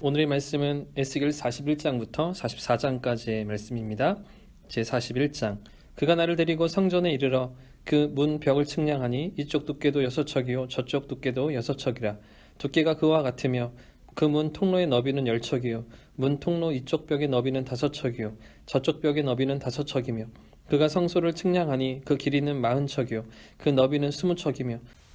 오늘의 말씀은 에스겔 41장부터 44장까지의 말씀입니다. 제 41장 그가 나를 데리고 성전에 이르러 그 문 벽을 측량하니 이쪽 두께도 여섯 척이요 저쪽 두께도 여섯 척이라 두께가 그와 같으며 그 문 통로의 너비는 열 척이요 문 통로 이쪽 벽의 너비는 다섯 척이요 저쪽 벽의 너비는 다섯 척이며 그가 성소를 측량하니 그 길이는 마흔 척이요 그 너비는 스무 척이며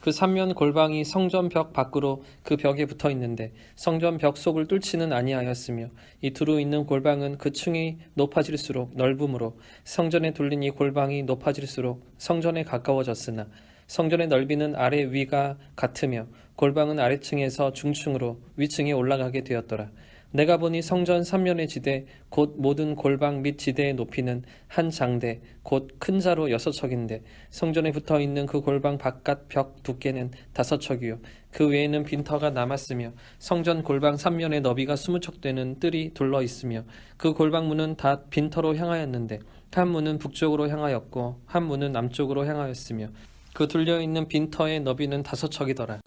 그 삼면 골방이 성전 벽 밖으로 그 벽에 붙어 있는데 성전 벽 속을 뚫지는 아니하였으며 이 두루 있는 골방은 그 층이 높아질수록 넓음으로 성전에 둘린 이 골방이 높아질수록 성전에 가까워졌으나 성전의 넓이는 아래 위가 같으며 골방은 아래층에서 중층으로 위층에 올라가게 되었더라. 내가 보니 성전 삼면의 지대 곧 모든 골방 및 지대의 높이는 한 장대 곧 큰 자로 여섯 척인데 성전에 붙어 있는 그 골방 바깥 벽 두께는 다섯 척이요 그 외에는 빈터가 남았으며 성전 골방 삼면의 너비가 스무 척 되는 뜰이 둘러 있으며 그 골방 문은 다 빈터로 향하였는데 한 문은 북쪽으로 향하였고 한 문은 남쪽으로 향하였으며 그 둘려 있는 빈터의 너비는 다섯 척이더라.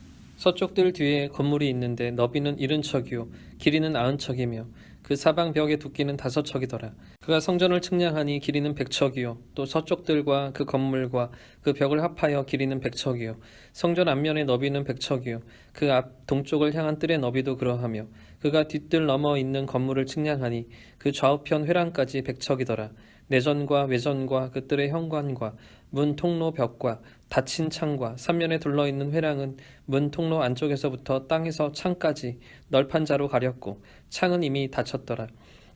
서쪽 뜰 뒤에 건물이 있는데 너비는 일흔 척이요 길이는 아흔 척이며 그 사방 벽의 두께는 다섯 척이더라. 그가 성전을 측량하니 길이는 백 척이요 또 서쪽 뜰과 그 건물과 그 벽을 합하여 길이는 백 척이요 성전 앞면의 너비는 백 척이요 그 앞 동쪽을 향한 뜰의 너비도 그러하며 그가 뒷뜰 넘어 있는 건물을 측량하니 그 좌우편 회랑까지 백 척이더라. 내전과 외전과 그 뜰의 현관과 문 통로 벽과 닫힌 창과 삼면에 둘러 있는 회랑은 문 통로 안쪽에서부터 땅에서 창까지 널판 자로 가렸고 창은 이미 닫혔더라.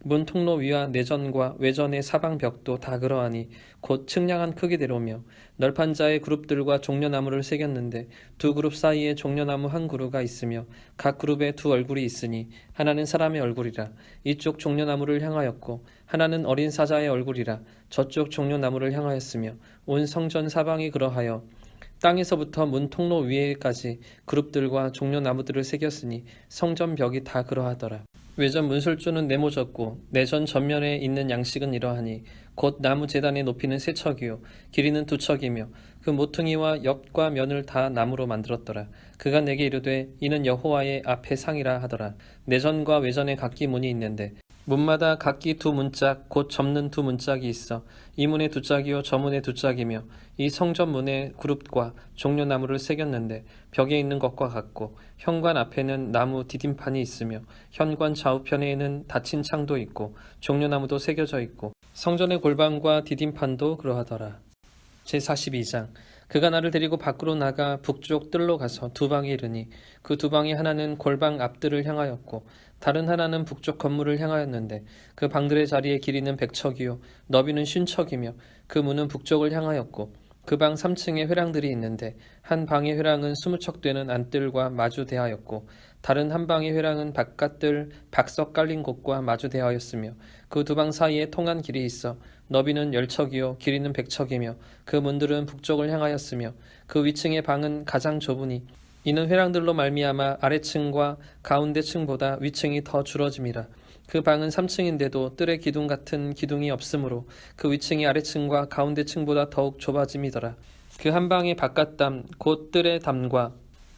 문 통로 위와 내전과 외전의 사방 벽도 다 그러하니 곧 측량한 크기대로며 널판 자의 그룹들과 종려나무를 새겼는데 두 그룹 사이에 종려나무 한 그루가 있으며 각 그룹에 두 얼굴이 있으니 하나는 사람의 얼굴이라 이쪽 종려나무를 향하였고 하나는 어린 사자의 얼굴이라 저쪽 종려나무를 향하였으며 온 성전 사방이 그러하여 땅에서부터 문 통로 위에까지 그룹들과 종려나무들을 새겼으니 성전 벽이 다 그러하더라. 외전 문설주는 네모졌고 내전 전면에 있는 양식은 이러하니 곧 나무 재단의 높이는 세 척이요 길이는 두 척이며 그 모퉁이와 옆과 면을 다 나무로 만들었더라. 그가 내게 이르되 이는 여호와의 앞에 상이라 하더라. 내전과 외전에 각기 문이 있는데 문마다 각기 두 문짝 곧 접는 두 문짝이 있어 이 문에 두 짝이요 저 문에 두 짝이며 이 성전 문에 그룹과 종려나무를 새겼는데 벽에 있는 것과 같고 현관 앞에는 나무 디딤판이 있으며 현관 좌우편에는 닫힌 창도 있고 종려나무도 새겨져 있고 성전의 골방과 디딤판도 그러하더라. 제42장 그가 나를 데리고 밖으로 나가 북쪽 뜰로 가서 두 방에 이르니 그 두 방이 하나는 골방 앞뜰을 향하였고 다른 하나는 북쪽 건물을 향하였는데 그 방들의 자리의 길이는 백척이요 너비는 쉰척이며 그 문은 북쪽을 향하였고 그 방 3층에 회랑들이 있는데 한 방의 회랑은 스무 척 되는 안뜰과 마주 대하였고 다른 한 방의 회랑은 바깥뜰 박석 깔린 곳과 마주 대하였으며 그 두 방 사이에 통한 길이 있어 너비는 열척이요 길이는 백척이며 그 문들은 북쪽을 향하였으며 그 위층의 방은 가장 좁으니 이는 회랑들로 말미암아 아래층과 가운데 층보다 위층이 더 줄어짐이라 그 방은 3층인데도 뜰의 기둥 같은 기둥이 없으므로 그 위층이 아래층과 가운데 층보다 더욱 좁아짐이더라. 그 한 방의 바깥담 곧 뜰의 담과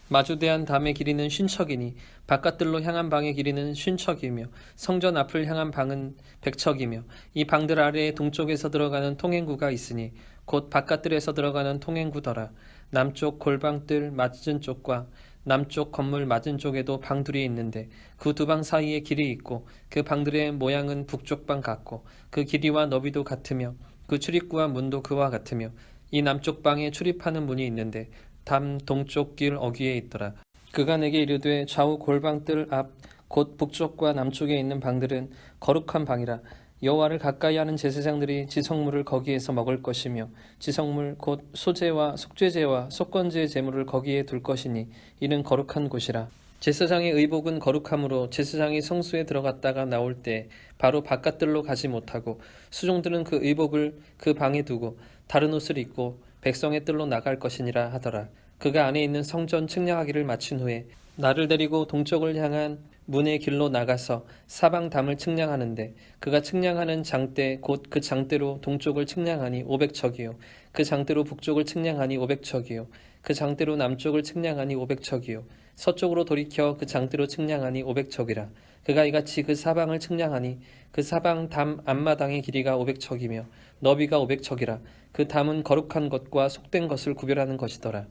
마주대한 담의 길이는 쉰척이니 바깥들로 향한 방의 길이는 쉰척이며 성전 앞을 향한 방은 백척이며 이 방들 아래에 동쪽에서 들어가는 통행구가 있으니 곧 바깥들에서 들어가는 통행구더라. 남쪽 골방뜰 맞은 쪽과 남쪽 건물 맞은 쪽에도 방들이 있는데 그 두 방 사이에 길이 있고 그 방들의 모양은 북쪽 방 같고 그 길이와 너비도 같으며 그 출입구와 문도 그와 같으며 이 남쪽 방에 출입하는 문이 있는데 담 동쪽 길 어귀에 있더라. 그가 내게 이르되 좌우 골방뜰 앞 곧 북쪽과 남쪽에 있는 방들은 거룩한 방이라 여호와를 가까이 하는 제사장들이 지성물을 거기에서 먹을 것이며 지성물 곧 소제와 속죄제와 속건제의 제물을 거기에 둘 것이니 이는 거룩한 곳이라 제사장의 의복은 거룩함으로 제사장이 성수에 들어갔다가 나올 때 바로 바깥들로 가지 못하고 수종들은 그 의복을 그 방에 두고 다른 옷을 입고 백성의 뜰로 나갈 것이니라 하더라. 그가 안에 있는 성전 측량하기를 마친 후에 나를 데리고 동쪽을 향한 문의 길로 나가서 사방 담을 측량하는데 그가 측량하는 장대 곧 그 장대로 동쪽을 측량하니 500척이요. 그 장대로 북쪽을 측량하니 500척이요. 그 장대로 남쪽을 측량하니 500척이요. 서쪽으로 돌이켜 그 장대로 측량하니 500척이라. 그가 이같이 그 사방을 측량하니 그 사방 담 앞마당의 길이가 500척이며 너비가 500척이라. 그 담은 거룩한 것과 속된 것을 구별하는 것이더라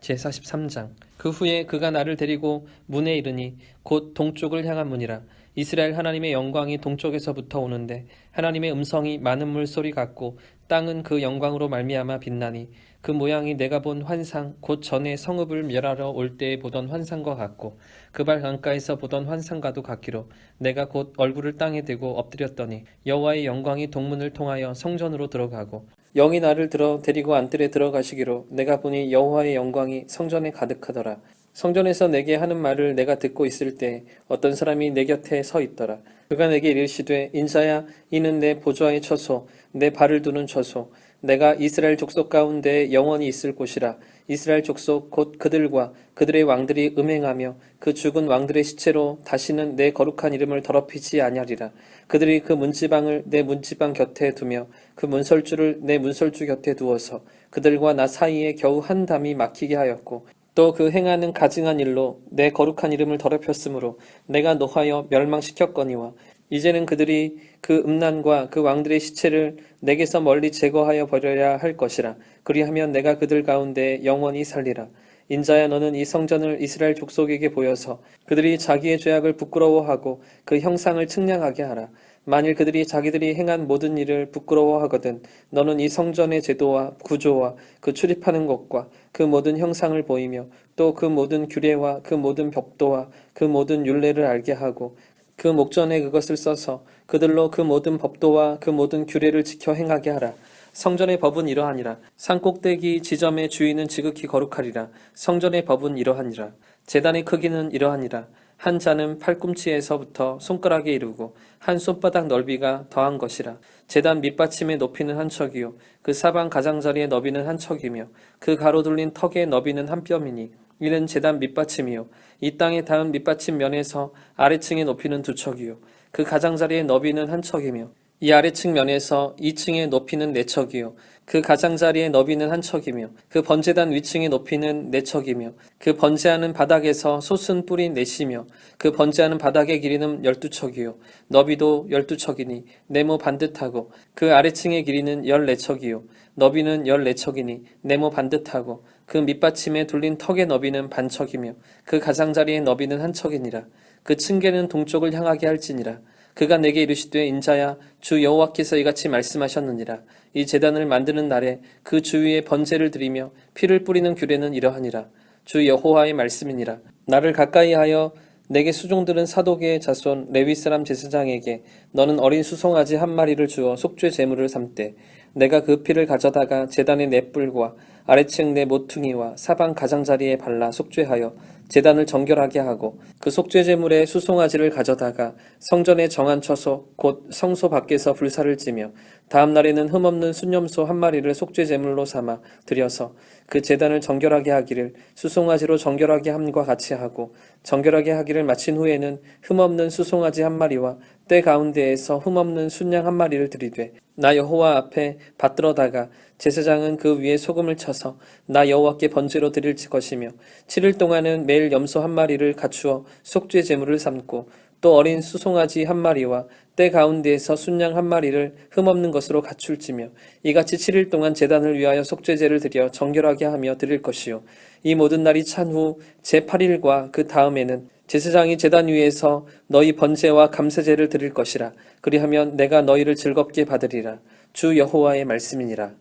제43장. 그 후에 그가 나를 데리고 문에 이르니 곧 동쪽을 향한 문이라. 이스라엘 하나님의 영광이 동쪽에서부터 오는데 하나님의 음성이 많은 물소리 같고 땅은 그 영광으로 말미암아 빛나니 그 모양이 내가 본 환상 곧 전에 성읍을 멸하러 올 때에 보던 환상과 같고 그발 강가에서 보던 환상과도 같기로 내가 곧 얼굴을 땅에 대고 엎드렸더니 여호와의 영광이 동문을 통하여 성전으로 들어가고 영이 나를 들어 데리고 안뜰에 들어가시기로 내가 보니 여호와의 영광이 성전에 가득하더라. 성전에서 내게 하는 말을 내가 듣고 있을 때 어떤 사람이 내 곁에 서 있더라. 그가 내게 이르시되 인자야 이는 내 보좌의 처소 내 발을 두는 처소. 내가 이스라엘 족속 가운데 영원히 있을 곳이라 이스라엘 족속 곧 그들과 그들의 왕들이 음행하며 그 죽은 왕들의 시체로 다시는 내 거룩한 이름을 더럽히지 아니하리라. 그들이 그 문지방을 내 문지방 곁에 두며 그 문설주를 내 문설주 곁에 두어서 그들과 나 사이에 겨우 한 담이 막히게 하였고 또 그 행하는 가증한 일로 내 거룩한 이름을 더럽혔으므로 내가 노하여 멸망시켰거니와 이제는 그들이 그 음란과 그 왕들의 시체를 내게서 멀리 제거하여 버려야 할 것이라. 그리하면 내가 그들 가운데 영원히 살리라. 인자야 너는 이 성전을 이스라엘 족속에게 보여서 그들이 자기의 죄악을 부끄러워하고 그 형상을 측량하게 하라. 만일 그들이 자기들이 행한 모든 일을 부끄러워하거든 너는 이 성전의 제도와 구조와 그 출입하는 것과 그 모든 형상을 보이며 또 그 모든 규례와 그 모든 벽도와 그 모든 율례를 알게 하고 그 목전에 그것을 써서 그들로 그 모든 법도와 그 모든 규례를 지켜 행하게 하라. 성전의 법은 이러하니라. 산꼭대기 지점의 주인은 지극히 거룩하리라. 성전의 법은 이러하니라. 재단의 크기는 이러하니라. 한 자는 팔꿈치에서부터 손가락에 이르고 한 손바닥 넓이가 더한 것이라. 재단 밑받침의 높이는 한 척이요. 그 사방 가장자리의 너비는 한 척이며 그 가로둘린 턱의 너비는 한 뼘이니 이는 재단 밑받침이요. 이 땅에 닿은 밑받침 면에서 아래층의 높이는 두 척이요. 그 가장자리의 너비는 한 척이며 이 아래층 면에서 2층의 높이는 네 척이요. 그 가장자리의 너비는 한 척이며 그 번제단 위층의 높이는 네 척이며 그 번제하는 바닥에서 솟은 뿔이 넷이며 그 번제하는 바닥의 길이는 열두 척이요. 너비도 열두 척이니 네모 반듯하고 그 아래층의 길이는 열네 척이요. 너비는 열네 척이니 네모 반듯하고 그 밑받침에 둘린 턱의 너비는 반척이며 그 가장자리의 너비는 한 척이니라. 그 층계는 동쪽을 향하게 할지니라. 그가 내게 이르시되 인자야 주 여호와께서 이같이 말씀하셨느니라. 이 제단을 만드는 날에 그 주위에 번제를 드리며 피를 뿌리는 규례는 이러하니라. 주 여호와의 말씀이니라. 나를 가까이 하여 내게 수종들은 사독의 자손 레위 사람 제사장에게 너는 어린 수송아지 한 마리를 주어 속죄 제물을 삼되 내가 그 피를 가져다가 제단의 네 뿔과 아래층 내 모퉁이와 사방 가장자리에 발라 속죄하여 제단을 정결하게 하고 그 속죄 제물의 수송아지를 가져다가 성전에 정한 처소 곧 성소 밖에서 불사를 찌며 다음 날에는 흠없는 순념소 한 마리를 속죄 제물로 삼아 드려서 그 제단을 정결하게 하기를 수송아지로 정결하게 함과 같이 하고 정결하게 하기를 마친 후에는 흠없는 수송아지 한 마리와 때 가운데에서 흠없는 순양 한 마리를 들이되 나 여호와 앞에 받들어다가 제사장은 그 위에 소금을 쳐서 나 여호와께 번제로 드릴 것이며 7일 동안은 매일 염소 한 마리를 갖추어 속죄 제물을 삼고 또 어린 수송아지 한 마리와 때 가운데에서 순양 한 마리를 흠없는 것으로 갖출지며 이같이 7일 동안 제단을 위하여 속죄제를 드려 정결하게 하며 드릴 것이요. 이 모든 날이 찬 후 제8일과 그 다음에는 제사장이 제단 위에서 너희 번제와 감세제를 드릴 것이라 그리하면 내가 너희를 즐겁게 받으리라 주 여호와의 말씀이니라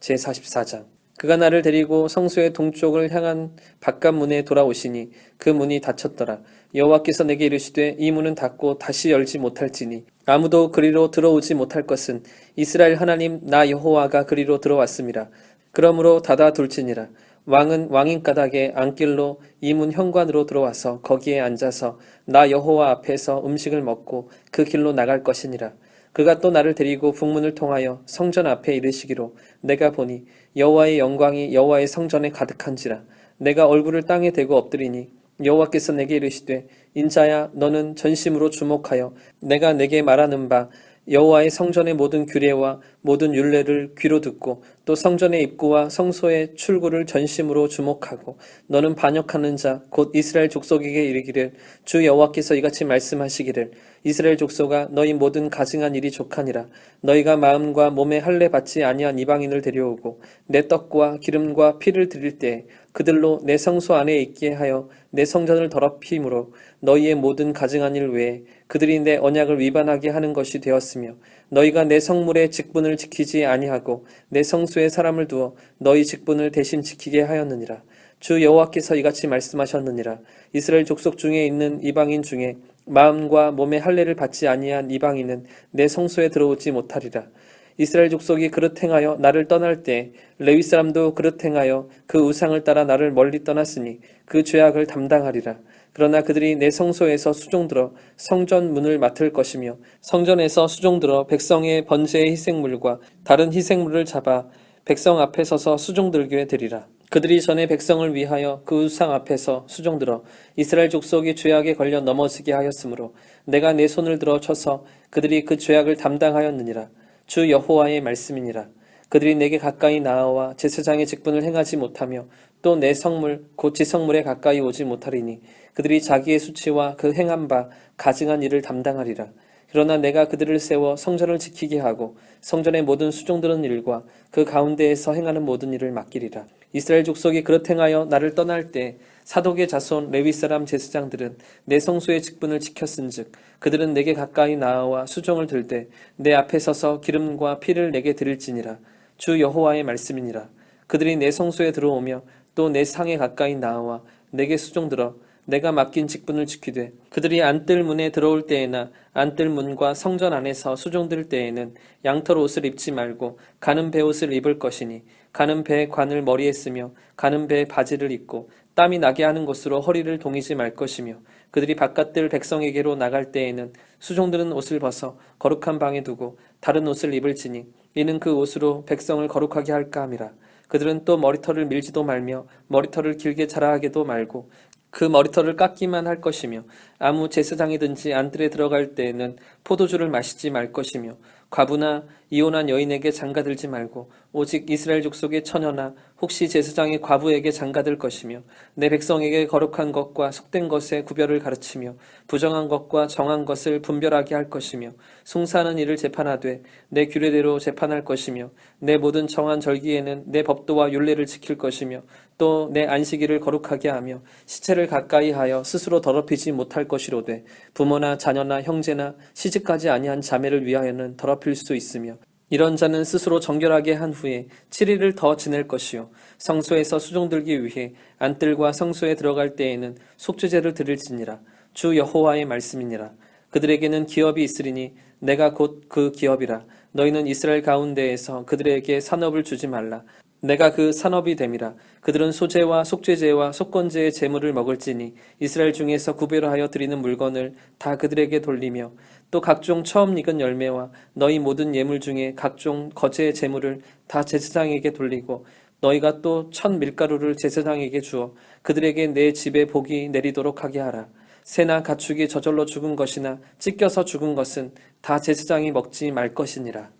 제44장 그가 나를 데리고 성소의 동쪽을 향한 바깥 문에 돌아오시니 그 문이 닫혔더라. 여호와께서 내게 이르시되 이 문은 닫고 다시 열지 못할지니 아무도 그리로 들어오지 못할 것은 이스라엘 하나님 나 여호와가 그리로 들어왔습니다. 그러므로 닫아 둘지니라. 왕은 왕인 가닥에 안길로 이문 현관으로 들어와서 거기에 앉아서 나 여호와 앞에서 음식을 먹고 그 길로 나갈 것이니라. 그가 또 나를 데리고 북문을 통하여 성전 앞에 이르시기로 내가 보니 여호와의 영광이 여호와의 성전에 가득한지라 내가 얼굴을 땅에 대고 엎드리니 여호와께서 내게 이르시되 인자야 너는 전심으로 주목하여 내가 내게 말하는 바 여호와의 성전의 모든 규례와 모든 율례를 귀로 듣고 또 성전의 입구와 성소의 출구를 전심으로 주목하고 너는 반역하는 자 곧 이스라엘 족속에게 이르기를 주 여호와께서 이같이 말씀하시기를 이스라엘 족속아 너희 모든 가증한 일이 족하니라. 너희가 마음과 몸에 할례 받지 아니한 이방인을 데려오고 내 떡과 기름과 피를 드릴 때 그들로 내 성소 안에 있게 하여 내 성전을 더럽힘으로 너희의 모든 가증한 일 외에 그들이 내 언약을 위반하게 하는 것이 되었으며 너희가 내 성물의 직분을 지키지 아니하고 내 성소에 사람을 두어 너희 직분을 대신 지키게 하였느니라. 주 여호와께서 이같이 말씀하셨느니라. 이스라엘 족속 중에 있는 이방인 중에 마음과 몸의 할례를 받지 아니한 이방인은 내 성소에 들어오지 못하리라. 이스라엘 족속이 그릇 행하여 나를 떠날 때 레위 사람도 그릇 행하여 그 우상을 따라 나를 멀리 떠났으니 그 죄악을 담당하리라. 그러나 그들이 내 성소에서 수종들어 성전 문을 맡을 것이며 성전에서 수종들어 백성의 번제의 희생물과 다른 희생물을 잡아 백성 앞에 서서 수종들게 되리라. 그들이 전에 백성을 위하여 그 우상 앞에서 수종들어 이스라엘 족속이 죄악에 걸려 넘어지게 하였으므로 내가 내 손을 들어 쳐서 그들이 그 죄악을 담당하였느니라. 주 여호와의 말씀이니라. 그들이 내게 가까이 나아와 제사장의 직분을 행하지 못하며 또 내 성물 곧 지성물에 가까이 오지 못하리니 그들이 자기의 수치와 그 행한 바 가증한 일을 담당하리라. 그러나 내가 그들을 세워 성전을 지키게 하고 성전의 모든 수종드는 일과 그 가운데에서 행하는 모든 일을 맡기리라. 이스라엘 족속이 그렇 행하여 나를 떠날 때 사독의 자손 레위 사람 제사장들은 내 성소의 직분을 지켰은즉 그들은 내게 가까이 나아와 수종을 들 때 내 앞에 서서 기름과 피를 내게 드릴지니라 주 여호와의 말씀이니라. 그들이 내 성소에 들어오며 또 내 상에 가까이 나아와 내게 수종들어 내가 맡긴 직분을 지키되 그들이 안뜰 문에 들어올 때에나 안뜰 문과 성전 안에서 수종들 때에는 양털 옷을 입지 말고 가는 배 옷을 입을 것이니 가는 배의 관을 머리에 쓰며 가는 배의 바지를 입고 땀이 나게 하는 것으로 허리를 동이지 말 것이며 그들이 바깥들 백성에게로 나갈 때에는 수종들은 옷을 벗어 거룩한 방에 두고 다른 옷을 입을지니 이는 그 옷으로 백성을 거룩하게 할까 함이라. 그들은 또 머리털을 밀지도 말며 머리털을 길게 자라하게도 말고 그 머리털을 깎기만 할 것이며 아무 제사장이든지 안뜰에 들어갈 때에는 포도주를 마시지 말 것이며 과부나 이혼한 여인에게 장가들지 말고 오직 이스라엘 족속의 처녀나 혹시 제사장의 과부에게 장가들 것이며 내 백성에게 거룩한 것과 속된 것의 구별을 가르치며 부정한 것과 정한 것을 분별하게 할 것이며 숭사하는 일을 재판하되 내 규례대로 재판할 것이며 내 모든 정한 절기에는 내 법도와 율례를 지킬 것이며 또 내 안식일을 거룩하게 하며 시체를 가까이 하여 스스로 더럽히지 못할 것이로되 부모나 자녀나 형제나 시집까지 아니한 자매를 위하여는 더럽힐 수 있으며 이런 자는 스스로 정결하게 한 후에 7일을 더 지낼 것이요. 성소에서 수종 들기 위해 안뜰과 성소에 들어갈 때에는 속죄제를 드릴지니라. 주 여호와의 말씀이니라. 그들에게는 기업이 있으리니 내가 곧 그 기업이라. 너희는 이스라엘 가운데에서 그들에게 산업을 주지 말라 내가 그 산업이 됨이라. 그들은 소재와 속죄제와 속건제의 제물을 먹을지니 이스라엘 중에서 구별하여 드리는 물건을 다 그들에게 돌리며 또 각종 처음 익은 열매와 너희 모든 예물 중에 각종 거제의 제물을 다 제사장에게 돌리고 너희가 또 천 밀가루를 제사장에게 주어 그들에게 내 집에 복이 내리도록 하게 하라. 새나 가축이 저절로 죽은 것이나 찢겨서 죽은 것은 다 제사장이 먹지 말 것이니라